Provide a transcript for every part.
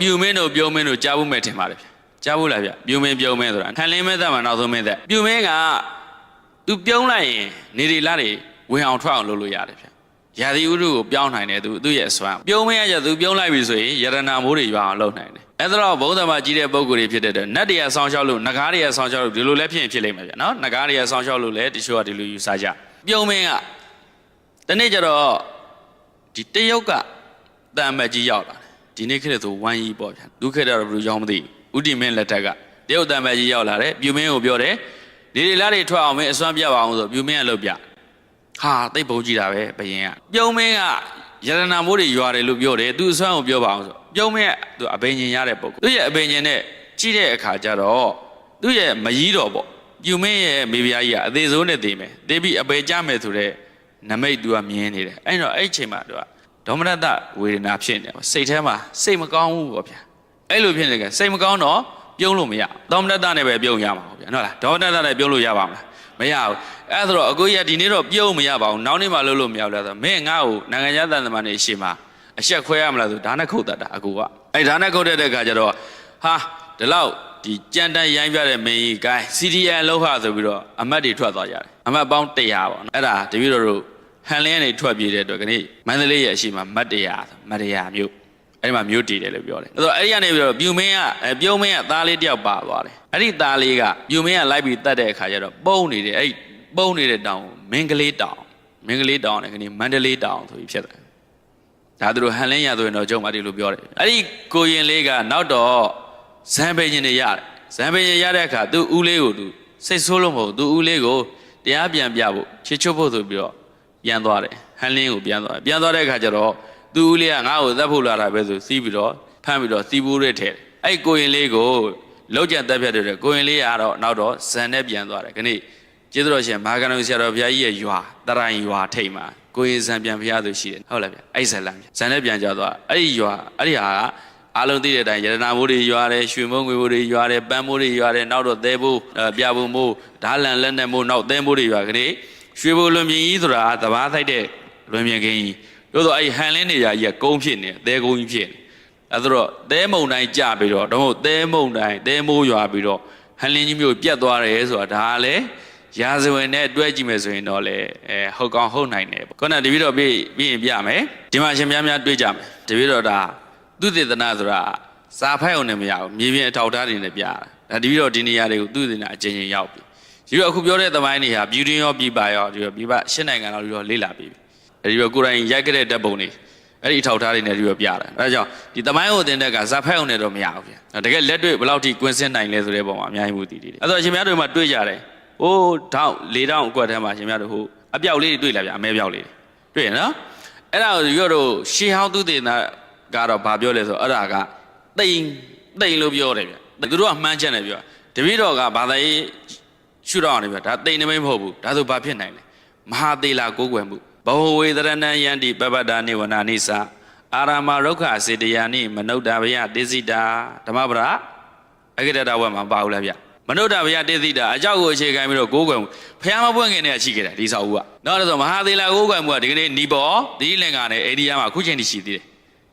ပြူမင်းတို့ပြုံးမင်းတို့ကြားဖို့မဲ့ထင်ပါတယ်ဗျကြားဖို့လားဗျပြူမင်းပြုံးမင်းဆိုတာခံလင်းမဲသက်မှာနောက်ဆုံးမင်းသက်ပြူမင်းကသူပြုံးလိုက်ရင်နေရီလာတွေဝင်အောင်ထွက်အောင်လုပ်လို့ရတယ်ဗျရာသီဥတုကိုပြောင်းနိုင်တယ်သူသူ့ရဲ့အစွမ်းပြုံးမင်းကကျသူပြုံးလိုက်ပြီဆိုရင်ယရနာမိုးတွေရွာအောင်လုပ်နိုင်တယ်အဲ့တော့ဘုံသမကြီးတဲ့ပုံကိုယ်တွေဖြစ်တဲ့အတွက်နတ်တွေကဆောင်းရှောက်လို့နဂါးတွေကဆောင်းရှောက်လို့ဒီလိုလည်းဖြစ်ရင်ဖြစ်လိမ့်မယ်ဗျနော်နဂါးတွေကဆောင်းရှောက်လို့လည်းတချို့ကဒီလိုယူဆကြပြုံးမင်းကတနေ့ကျတော့ဒီတရုတ်ကတန်မတ်ကြီးရောက်လာတယ် ဒီနေ့ခေတ်ဆိုဝမ်းကြီးပေါ့ဗျဒုက္ခတော့ဘယ်လိုကြောင်းမသိဘူးဥတီမင်းလက်ထက်ကတရုတ်တန်မတ်ကြီးရောက်လာတယ်ပြူမင်းကိုပြောတယ်ဒီဒီလားတွေထွက်အောင်မင်းအစွမ်းပြပါအောင်ဆိုပြူမင်းကလုပ်ပြဟာတိတ်ပုံကြည့်တာပဲဘယင်ကပြုံးမင်းကယရနာမိုးတွေရွာတယ်လို့ပြောတယ်သူအစွမ်းကိုပြောပါအောင်ဆိုပြုံးမင်းကသူအဘိညာဉ်ရတဲ့ပုံသူ့ရဲ့အဘိညာဉ်နဲ့ကြည့်တဲ့အခါကျတော့သူ့ရဲ့မကြီးတော်ပေါ့ပြုံးမင်းရဲ့မိဖုရားကြီးကအသေးဆုံးနဲ့တည်မယ်တည်ပြီးအပေကြမယ်ဆိုတဲ့နမိတ်သူကမြင်နေတယ်အဲ့တော့အဲ့အချိန်မှာသူက ဒေါမနတဝေဒနာဖြစ်နေတယ်စိတ်ထဲမှာစိတ်မကောင်းဘူးပေါ့ဗျာအဲ့လိုဖြစ်နေကြစိတ်မကောင်းတော့ပြုံးလို့မရဒေါမနတနဲ့ပဲပြုံးရမှာပေါ့ဗျာဟုတ်လားဒေါမနတနဲ့ပြုံးလို့ရပါမလားမရဘူးအဲ့ဒါဆိုတော့အကိုကြီးကဒီနေ့တော့ပြုံးမရပါဘူးနောက်နေ့မှလုပ်လို့မရဘူးလားဆိုတော့မင်းငါ့ကိုနိုင်ငံခြားသံတမန်တွေရှေ့မှာအဆက်ခွဲရမလားဆိုဒါနဲ့ခုတ်တတ်တာအကိုကအဲ့ဒါနဲ့ခုတ်တတ်တဲ့ခါကျတော့ဟာဒီလောက်ဒီကြံတန်းရိုင်းပြတဲ့မင်းကြီးကိုင်း CDN လောက်ဟာဆိုပြီးတော့အမတ်တွေထွက်သွားကြတယ်အမတ်ပေါင်း100ပေါ့နော်အဲ့ဒါတပည့်တော်တို့ ဟန်လင်းနေထွက်ပြေးတဲ့အတွက်ခဏမန္တလေးရဲ့အရှိမမတ်100မတ်100မြို့အဲ့ဒီမှာမြို့တည်တယ်လို့ပြောတယ်အဲ့တော့အဲ့ဒီကနေပြီးတော့ပြူမင်းကအဲပြုံးမင်းကသားလေးတယောက်ပါသွားတယ်အဲ့ဒီသားလေးကပြူမင်းကလိုက်ပြီးတတ်တဲ့အခါကျတော့ပုံနေတယ်အဲ့ဒီပုံနေတဲ့တောင်ကိုမင်းကလေးတောင်မင်းကလေးတောင်နဲ့ခဏမန္တလေးတောင်ဆိုပြီးဖြစ်တယ်ဒါသူတို့ဟန်လင်းရဆိုရင်တော့ကျုံမတီလို့ပြောတယ်အဲ့ဒီကိုရင်လေးကနောက်တော့ဇံပိန်ရှင်တွေရတယ်ဇံပိန်ရှင်ရတဲ့အခါသူ့ဦးလေးကိုသူစိတ်ဆိုးလို့မဟုတ်ဘူးသူ့ဦးလေးကိုတရားပြန်ပြဖို့ချစ်ချွတ်ဖို့ဆိုပြီးတော့ ပြန်သွားတယ်ဟန်လင်းကိုပြန်သွားတယ်ပြန်သွားတဲ့အခါကျတော့သူ့ဦးလေးကငါ့ကိုသတ်ဖို့လာတာပဲဆိုစီးပြီးတော့ဖမ်းပြီးတော့စီးပူးရဲထဲတယ်အဲ့ဒီကိုရင်လေးကိုလောက်ကျန်တက်ဖြတ်တဲ့ကိုရင်လေးကတော့နောက်တော့ဇန်နဲ့ပြန်သွားတယ်ခဏကျေးဇူးတော်ရှင်မာဂန်တော်ဆရာတော်ဘုရားကြီးရဲ့ရွာတရိုင်ရွာထိပ်မှာကိုရင်ဇန်ပြန်ဘုရားသူရှိတယ်ဟုတ်လားဗျအဲ့ဇလန်ဇန်နဲ့ပြန်ကြသွားအဲ့ဒီရွာအဲ့ဒီဟာကအားလုံးသိတဲ့အတိုင်းရတနာမိုးတွေရွာတယ်ရွှေမုံငွေမိုးတွေရွာတယ်ပန်းမိုးတွေရွာတယ်နောက်တော့သဲဘိုးအဲပြဘုံမိုးဓာလန်လက်နဲ့မိုးနောက်သဲမိုးတွေရွာခဏ ရွှေဘိုလွန်ပြင်းကြီးဆိုတာကသဘာဆိုင်တဲ့လွန်ပြင်းခင်းကြီးတို့တော့အဲ့ဟန်လင်းနေရာကြီးကကုန်းဖြစ်နေတယ်သဲကုန်းကြီးဖြစ်နေအဲ့ဒါတော့သဲမုံတိုင်းကြပြီးတော့တော့မဟုတ်သဲမုံတိုင်းသဲမိုးရွာပြီးတော့ဟန်လင်းကြီးမျိုးပြတ်သွားတယ်ဆိုတာဒါကလည်းရာဇဝင်နဲ့တွဲကြည့်မယ်ဆိုရင်တော့လေအဲဟုတ်ကောင်းဟုတ်နိုင်တယ်ပေါ့ခုနကတပည့်တော်ပြပြီးရင်ပြမယ်ဒီမှာရှင်များများတွေးကြမယ်တပည့်တော်ဒါသူတေသနာဆိုတာစာဖတ်အောင်လည်းမရဘူးမြေပြင်အထောက်အထားတွေနဲ့ပြတာဒါတပည့်တော်ဒီနေရာတွေကိုသူတေသနာအချင်းချင်းရောက်ပြီ ဒီတော့အခုပြောတဲ့သမိုင်းတွေဟာ beauty ရောပြပါရောဒီတော့ပြပရှင်းနိုင်ငံတော်ရောလေ့လာပြီးပြီအဲဒီတော့ကိုယ်တိုင်ရိုက်ခဲ့တဲ့ဓာတ်ပုံတွေအဲ့ဒီအထောက်အထားတွေနဲ့ဒီတော့ပြတာအဲဒါကြောင့်ဒီသမိုင်းကိုတင်တဲ့ကဇာဖက်အောင်နဲ့တော့မရဘူးဗျတကယ်လက်တွေ့ဘယ်လောက်ထိကွင်းစင်းနိုင်လဲဆိုတဲ့ပုံမှာအများကြီးမူတည်တယ်အဲ့တော့ရှင်များတို့မှတွေးကြတယ်ဟိုးထောက်၄တောင်အကွက်ထဲမှာရှင်များတို့ဟိုအပြောက်လေးတွေတွေ့လာဗျအမဲပြောက်လေးတွေတွေ့ရနော်အဲ့ဒါကိုဒီတော့ရှေးဟောင်းသူတေနာကတော့ဘာပြောလဲဆိုတော့အဲ့ဒါကတိမ်တိမ်လို့ပြောတယ်ဗျသူတို့ကမှန်းချက်နေပြောတပည့်တော်ကဘာသာရေး ရှုတော့နေဗျဒါတိမ်နေမမဟုတ်ဘူးဒါဆိုဘာဖြစ်နိုင်လဲမဟာသေးလာကိုးကွယ်မှုဘဝဝေဒရဏယန္တိပပတ္တာနိဝနာနိသအာရမရုခစေတယာနိမနုဿဗယတေစိတာဓမ္မပဒအဂိတတဝက်မှာပါဘူးလားဗျမနုဿဗယတေစိတာအကြောက်ကိုအခြေခံပြီးတော့ကိုးကွယ်မှုဖះမပွင့်ခင်နဲ့ရှိခဲ့တယ်ဒီစာအုပ်ကနောက်တော့ဆိုမဟာသေးလာကိုးကွယ်မှုကဒီကနေ့နီပေါ်ဒီလင်္ကာနဲ့အိန္ဒိယမှာအခုချိန်ထိရှိသေးတယ်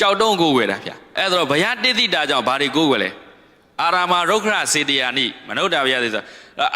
ကြောက်တုံးကိုးကွယ်တာဗျအဲ့ဒါတော့ဗယတေစိတာကြောင့်ဘာတွေကိုးကွယ်လဲအာရမရုခစေတယာနိမနုဿဗယတေစိတာ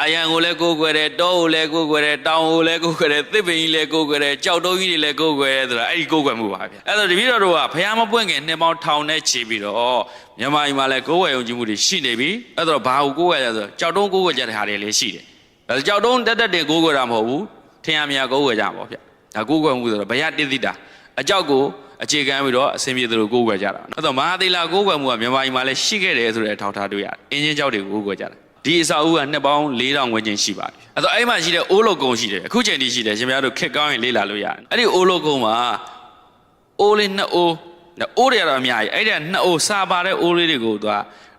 အယံကိုလည်းကိုးကွယ်တယ်တောကိုလည်းကိုးကွယ်တယ်တောင်ကိုလည်းကိုးကွယ်တယ်သစ်ပင်ကြီးလည်းကိုးကွယ်တယ်ကြောက်တုံးကြီးတွေလည်းကိုးကွယ်တယ်ဆိုတာအဲ့ဒီကိုးကွယ်မှုပါဗျအဲ့တော့တပည့်တော်တို့ကဖះမပွင့်ခင်နှစ်ပေါင်းထောင်နဲ့ချီပြီးတော့မြန်မာပြည်မှာလည်းကိုးကွယ်ယုံကြည်မှုတွေရှိနေပြီအဲ့တော့ဘာကိုကိုးကွယ်ရဆိုကြောက်တုံးကိုးကွယ်ကြတဲ့ဟာတွေလည်းရှိတယ်ဒါကြောက်တုံးတက်တက်တင်ကိုးကွယ်တာမဟုတ်ဘူးထင်ရမြကိုးကွယ်ကြပါဗျဒါကိုးကွယ်မှုဆိုတော့ဘယတိတိတာအကြောက်ကိုအခြေခံပြီးတော့အစင်ပြေသလိုကိုးကွယ်ကြတာအဲ့တော့မဟာသီလကိုးကွယ်မှုကမြန်မာပြည်မှာလည်းရှိခဲ့တယ်ဆိုတဲ့အထောက်အထားတွေ့ရတယ်အင်းချင်းကြောက်တွေကိုးကွယ်ကြတာ ဒီအစာအုပ်ကနှစ်ပေါင်း4000ဝန်းကျင်ရှိပါတယ်အဲ့တော့အဲ့မှာရှိတဲ့အိုးလုတ်ကုံရှိတယ်အခုချိန်ထိရှိတယ်ရှင်များတို့ခက်ကောင်းရင်လေ့လာလို့ရတယ်အဲ့ဒီအိုးလုတ်ကုံမှာအိုးလေးနှစ်အိုးနှစ်အိုးတွေကတော့အများကြီးအဲ့ဒီနှစ်အိုးစာပါတဲ့အိုးလေးတွေကိုသူက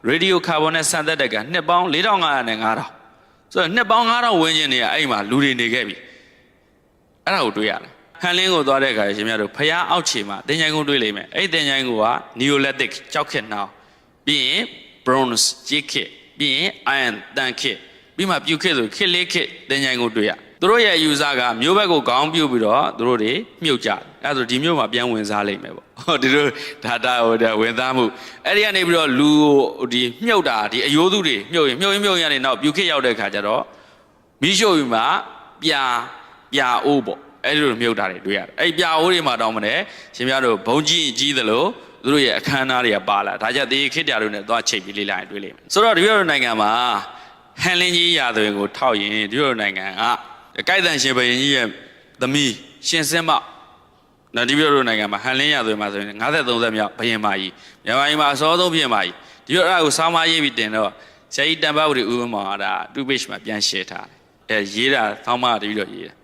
ရေဒီယိုကာဗွန်နဲ့ဆန်သက်တက်ကနှစ်ပေါင်း4500နဲ့9000ဆိုတော့နှစ်ပေါင်း9000ဝန်းကျင်နေရအဲ့မှာလူတွေနေခဲ့ပြီအဲ့ဒါကိုတွေးရတယ်ဟန်လင်းကိုသွားတဲ့အခါရှင်များတို့ဖျားအောက်ခြေမှာတင်ချိုင်ကုန်းတွေးလိမ့်မယ်အဲ့ဒီတင်ချိုင်ကုန်းက Neolithic ကြောက်ခက်နှောင်းပြီးရင် bronze ကြီးခက် ပြီးရင် iron တန်ခက်ပြီးမှပြုတ်ခက်ဆိုခက်လေးခက်တင်ချိုင်ကုန်းတွေးရသူတို့ရဲ့ user ကမျိုးဘက်ကိုခေါင်းပြုတ်ပြီးတော့သူတို့တွေမြုပ်ကြတယ်အဲ့ဒါဆိုဒီမျိုးမှာပြန်ဝင်စားလိမ့်မယ်ပေါ့ဟောဒီလိုဒါတာဟိုဒါဝင်သားမှုအဲ့ဒီကနေပြီးတော့လူကိုဒီမြုပ်တာဒီအယိုးစုတွေမြုပ်ရင်မြုပ်ရင်မြုပ်ရင်ကနေနောက်ပြူခစ်ရောက်တဲ့ခါကျတော့မိရှို့ပြီးမှပြာပြာအိုးပေါ့အဲ့ဒီလိုမြုပ်တာတွေတွေ့ရတယ်အဲ့ဒီပြာအိုးတွေမှာတောင်းမနေရှင်များတို့ဘုံကြီးကြီးသလို သူတို့ရဲ့အခမ်းအနားတွေကပါလာဒါကြတေခစ်တာတို့နဲ့သွားချိန်ပြီးလေးလိုက်ရင်တွေ့လိမ့်မယ်ဆိုတော့ဒီလိုနိုင်ငံမှာဟန်လင်းကြီးရာသွင်းကိုထောက်ရင်ဒီလိုနိုင်ငံကကြိုက်တန်ရှင်ဘရင်ကြီးရဲ့သမီးရှင်စင်းမောက်နော်ဒီပြတို့နိုင်ငံမှာဟန်လင်းရသွေးမှာဆိုရင်53သက်မြောက်ဘယင်မာကြီးမြန်မာပြည်မှာအစောဆုံးဘယင်မာကြီးဒီလိုအဲ့ဒါကိုစောင်းမရေးပြီးတင်တော့ဆရာကြီးတန်ပါဝတီဥပမာကဒါတူပိတ်မှာပြန်ရှင်းထားတယ်အဲရေးတာစောင်းမတပြီးတော့ရေးတယ်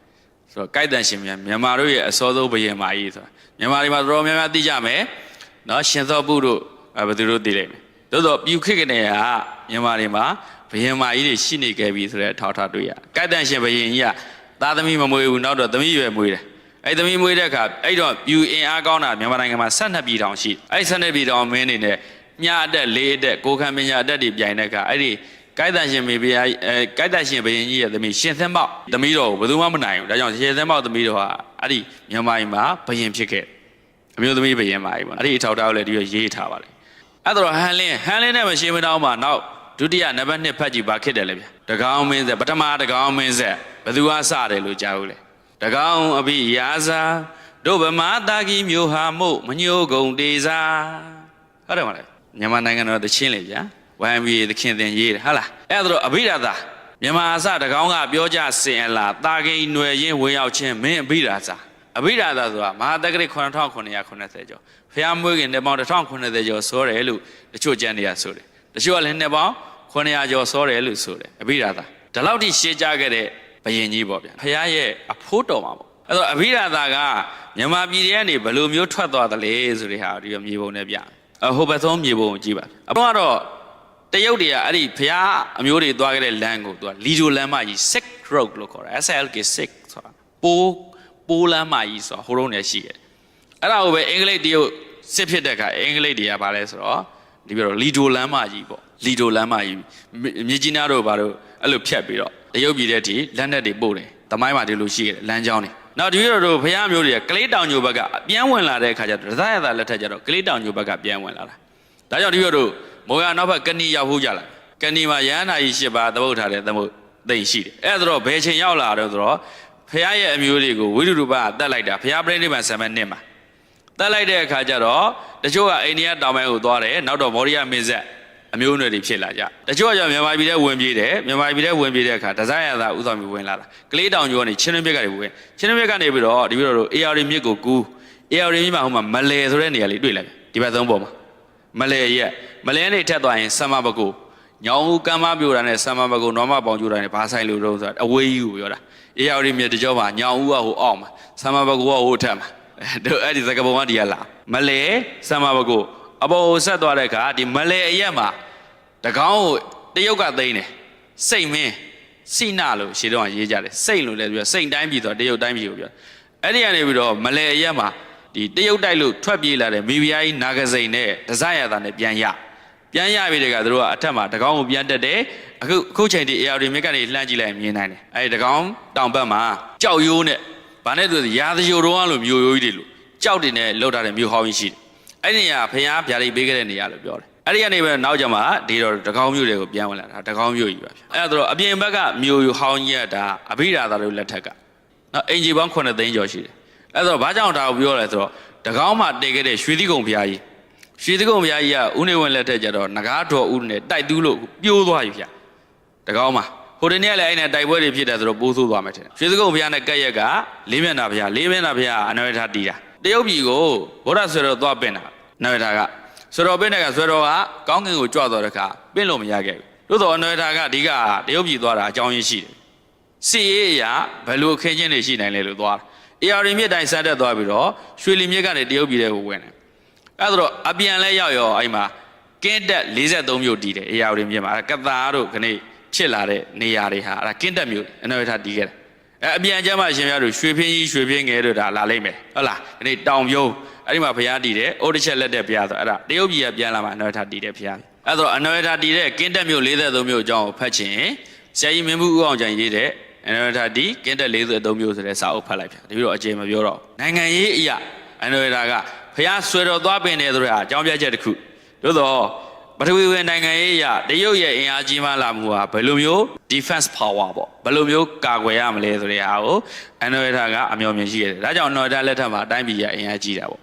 ဆိုတော့ကြိုက်တန်ရှင်မြန်မြန်မာတို့ရဲ့အစောဆုံးဘယင်မာကြီးဆိုတာမြန်မာပြည်မှာတော်တော်များများသိကြမယ် နော်ရှင်သောပုတို့အဲဘယ်သူတို့သိလိမ့်မယ်သို့တော့ပြူခစ်ကနေကမြန်မာပြည်မှာဘယင်မာကြီးတွေရှိနေခဲ့ပြီဆိုတဲ့အထောက်အထားတွေ့ရကြိုက်တန်ရှင်ဘယင်ကြီးကသားသမီးမမွေးဘူးနောက်တော့သမီးရွယ်မွေးတယ်အဲ့သမီးမွေးတဲ့အခါအဲ့တော့ပြူအင်အားကောင်းတာမြန်မာနိုင်ငံမှာ12ပြည်တောင်ရှိအဲ့12ပြည်တောင်မင်းနေနဲ့မြအတက်လေးအတက်ကိုခံပညာအတက်တွေပြိုင်တဲ့အခါအဲ့ဒီကိုက်တန်ရှင်မေဘီယာအဲကိုက်တန်ရှင်ဘရင်ကြီးရဲ့သမီးရှင်သင်းမောက်သမီးတော်ကိုဘယ်သူမှမနိုင်ဘူးဒါကြောင့်ရှင်သင်းမောက်သမီးတော်ဟာအဲ့ဒီမြန်မာပြည်မှာဘရင်ဖြစ်ခဲ့ အမျိုးသမီးဘရင်ပါပြီပေါ့အဲ့ဒီအထောက်အထားကိုလည်းဒီရရေးထားပါလေအဲ့တော့ဟန်လင်းဟန်လင်းနဲ့မရှိမတောင်းမှနောက်ဒုတိယနံပါတ်1ဖတ်ကြည့်ပါခစ်တယ်လေဗျတကောင်းမင်းဆက်ပထမတကောင်းမင်းဆက်ဘယ်သူကစတယ်လို့ကြားဘူးလေတကောင်းအဘိယာစာတို့ဗမာတာကီမျိုးဟာမို့မညိုကုန်တေစာဟုတ်တယ်မလားမြန်မာနိုင်ငံတော်တချင်းလေဗျာ YMBA သခင်တင်ရေးတယ်ဟုတ်လားအဲ့ဒါတော့အဘိဓာသာမြန်မာအစတကောင်းကပြောကြစင်အလားတာကိန်ຫນွယ်ရင်ဝင်ရောက်ခြင်းမင်းအဘိဓာသာ အဘိဓာသာဆိုတာမဟာတက္ကရာ9980ကျော်ဖျားမွေးခင်နှစ်ပေါင်း1090ကျော်ဆိုတယ်လို့တချို့ကျမ်းတွေကဆိုတယ်တချို့ကလည်းနှစ်ပေါင်း900ကျော်ဆိုတယ်လို့ဆိုတယ်အဘိဓာသာဒီလောက်ထိရှင်းကြခဲ့တဲ့ဘယင်ကြီးပေါ့ဗျာဖျားရဲ့အဖိုးတော်မှာပေါ့အဲ့တော့အဘိဓာသာကမြန်မာပြည်ထဲကနေဘယ်လိုမျိုးထွက်သွားသလဲဆိုတဲ့ဟာဒီမြေပုံနဲ့ပြအဟိုဘက်ဆုံးမြေပုံကိုကြည့်ပါအပေါ်ကတော့တရုတ်တွေကအဲ့ဒီဘုရားအမျိုးတွေသွားခဲ့တဲ့လမ်းကိုသူကလီဂျိုလမ်းမကြီး sick road လို့ခေါ်တယ် SLK sick ဆိုတာပိုး ပိုးလမ်းမကြီးဆိုတာဟိုတုန်းကရှိတယ်အဲ့ဒါကိုပဲအင်္ဂလိပ်တရုတ်စစ်ဖြစ်တဲ့အခါအင်္ဂလိပ်တွေကဘာလဲဆိုတော့ဒီပြောတော့လီဂျိုလမ်းမကြီးပေါ့လီဂျိုလမ်းမကြီးမြေကြီးနားတို့ဘာလို့အဲ့လိုဖြတ်ပြီးတော့တရုတ်ပြည်တဲ့ထိလက်နက်တွေပို့တယ်တမိုင်းမှာဒီလိုရှိခဲ့တယ်လမ်းကြောင်းတွေနောက်ဒီလိုတို့ဘုရားမျိုးတွေကကလေးတောင်ညိုဘက်ကအပြန်ဝင်လာတဲ့အခါကျတော့ဒဇရတာလက်ထက်ကျတော့ကလေးတောင်ညိုဘက်ကပြန်ဝင်လာတာဒါကြောင့်ဒီဘက်တို့မောရနောက်ဘက်ကဏီရောက်ဖို့ကြလားကဏီမှာရဟန္တာကြီး၈ပါးသမုတ်ထားတဲ့သမုတ်သိမ့်ရှိတယ်အဲ့ဒါတော့ဘယ်ချိန်ရောက်လာတော့ဆိုတော့ ဖះရဲ့အမျိုးတွေကိုဝိရုဒုပကတတ်လိုက်တာဖះပြိဋိဘံဆံမဲ့နှစ်မှာတတ်လိုက်တဲ့အခါကျတော့တချို့ကအိန္ဒိယတောင်ပိုင်းကိုသွားတယ်နောက်တော့မောရိယမင်းဆက်အမျိုးအနွယ်တွေဖြစ်လာကြတချို့ကကျမြန်မာပြည်ထဲဝင်ပြေးတယ်မြန်မာပြည်ထဲဝင်ပြေးတဲ့အခါဒဇာယသာဥဆောင်ပြီးဝင်လာတာကလေးတောင်ကျော်ကနေချင်းတွင်းမြစ်ကနေဝင်ချင်းတွင်းမြစ်ကနေပြီးတော့ဒီပြီးတော့ AR မြစ်ကိုကူး AR မြစ်မှာဟိုမှာမလဲဆိုတဲ့နေရာလေးတွေ့လိုက်ဒီဘက်သုံးပေါ်မှာမလဲရက်မလဲနေထက်သွားရင်ဆမ္မပကုညောင်ဦးကမ်းမပြိုတာနဲ့ဆမ္မပကုနောမပေါင်ကျိုတာနဲ့ဘာဆိုင်လို့တော့ဆိုတာအဝေးကြီးကိုပြောတာ အေယာရီမြေတကြောမှာညောင်ဦးကဟိုအောက်မှာဆမ္မပကုကဟိုထက်မှာတို့အဲ့ဒီသကပုံကဒီကလာမလဲဆမ္မပကုအပေါ်ကိုဆက်သွားတဲ့အခါဒီမလဲအရက်မှာတကောင်းကိုတရုတ်ကသိမ်းတယ်စိတ်မင်းစိနာလို့ရှေ့တော့ရေးကြတယ်စိတ်လို့လည်းပြောစိတ်တိုင်းပြည်ဆိုတရုတ်တိုင်းပြည်ကိုပြောအဲ့ဒီကနေပြီးတော့မလဲအရက်မှာဒီတရုတ်တိုက်လို့ထွက်ပြေးလာတဲ့မိဖုရားကြီးနာဂစိန်နဲ့ဒဇရတာနဲ့ပြန်ရ ပြန်ရပြီတဲ့ကသူတို့ကအထက်မှာတကောင်းကိုပြန်တက်တယ်အခုအခုချိန်ဒီ AR မြစ်ကနေလှမ်းကြည့်လိုက်မြင်နိုင်တယ်အဲဒီတကောင်းတောင်ဘက်မှာကြောက်ရိုးနဲ့ဗာနဲ့သူရာသရိုတော်ကလို့မျိုးရိုးကြီးတွေလို့ကြောက်တင်နဲ့လှုပ်ထားတဲ့မျိုးဟောင်းကြီးရှိတယ်အဲ့ဒီနေရာဖျားဗျာဒိတ်ပေးခဲ့တဲ့နေရာလို့ပြောတယ်အဲ့ဒီကနေပဲနောက်ကျမှဒီတော့တကောင်းမျိုးတွေကိုပြန်ဝင်လာတာတကောင်းမျိုးကြီးပါဗျအဲ့ဒါတော့အပြင်ဘက်ကမျိုးရိုးဟောင်းကြီးကဒါအဘိဓါသာတို့လက်ထက်ကနော်အင်ဂျီပေါင်း9သိန်းကျော်ရှိတယ်အဲ့တော့ဘာကြောင့်ဒါကိုပြောလဲဆိုတော့တကောင်းမှတည်ခဲ့တဲ့ရွှေသီးကုံဘုရားကြီး ရွှေသီးကုံဘုရားကြီးကဥနေဝင်လက်ထက်ကျတော့ငကားတော်ဥနဲ့တိုက်တူးလို့ပြိုးသွားပြီဗျတကောင်းမှဟိုတနေ့လည်းအဲ့နဲ့တိုက်ပွဲတွေဖြစ်တယ်ဆိုတော့ပိုးဆိုးသွားမယ်ထင်တယ်ရွှေသီးကုံဘုရားနဲ့ကက်ရက်ကလေးမျက်နှာဘုရားလေးမျက်နှာဘုရားအနဝေထားတီးတာတရုတ်ပြည်ကိုဗုဒ္ဓဆွေတော်သွားပင့်တာနဝေထားကဆွေတော်ပင့်တဲ့ကဆွေတော်ကကောင်းကင်ကိုကြွသွားတဲ့အခါပင့်လို့မရခဲ့ဘူးသို့တော်အနဝေထားကအဓိကတရုတ်ပြည်သွားတာအကြောင်းရင်းရှိတယ်စီရေးအရာဘယ်လိုအခင်းချင်းတွေရှိနိုင်လဲလို့သွားတာ။ AR မြစ်တိုင်းဆက်တက်သွားပြီးတော့ရွှေလီမြစ်ကနေတရုတ်ပြည်ထဲကိုဝင်တယ်။ အဲ့ဒါတော့အပြန်လဲရောက်ရောအဲ့မှာကင်းတက်43မြို့တည်တယ် AR မြစ်မှာအဲ့ကသာတို့ခနေ့ဖြစ်လာတဲ့နေရာတွေဟာအဲ့ကင်းတက်မြို့အနောက်ထပ်တည်ခဲ့တယ်။အဲ့အပြန်ကျမ်းမှာရှင်ပြတို့ရွှေဖင်းကြီးရွှေဖင်းငယ်တို့ဒါလာလိမ့်မယ်ဟုတ်လားခနေ့တောင်ပြုံးအဲ့ဒီမှာဘုရားတည်တယ်အိုးတစ်ချက်လက်တဲ့ဘုရားဆိုအဲ့ဒါတရုတ်ပြည်ကပြန်လာမှာအနောက်ထပ်တည်တယ်ဘုရားအဲ့ဒါတော့အနောက်ထပ်တည်တဲ့ကင်းတက်မြို့43မြို့အကြောင်းကိုဖတ်ချင်ဆရာကြီးမင်းဘူးဦးအောင်ကြိုင်ရေးတဲ့အနော်ဒါဒီကင်းတက်43မျိုးဆိုတဲ့စာအုပ်ဖတ်လိုက်ဗျာတပည့်တော်အကျေမပြောတော့နိုင်ငံရေးအရာအနော်ဒါက ဖះဆွေတော်သွားပင်တယ်ဆိုတဲ့အကြောင်းပြချက်တစ်ခုသို့တော့ပထဝီဝင်နိုင်ငံရေးအရာတရုတ်ရဲ့အင်အားကြီးမားလာမှုဟာဘယ်လိုမျိုး defense power ပေါ့ဘယ်လိုမျိုးကာကွယ်ရမလဲဆိုတဲ့အားကိုအနော်ဒါကအမျှော်မြင်ရှိရတယ်ဒါကြောင့်နော်ဒါလက်ထက်မှာအတိုင်းပြည်ရဲ့အင်အားကြီးတာပေါ့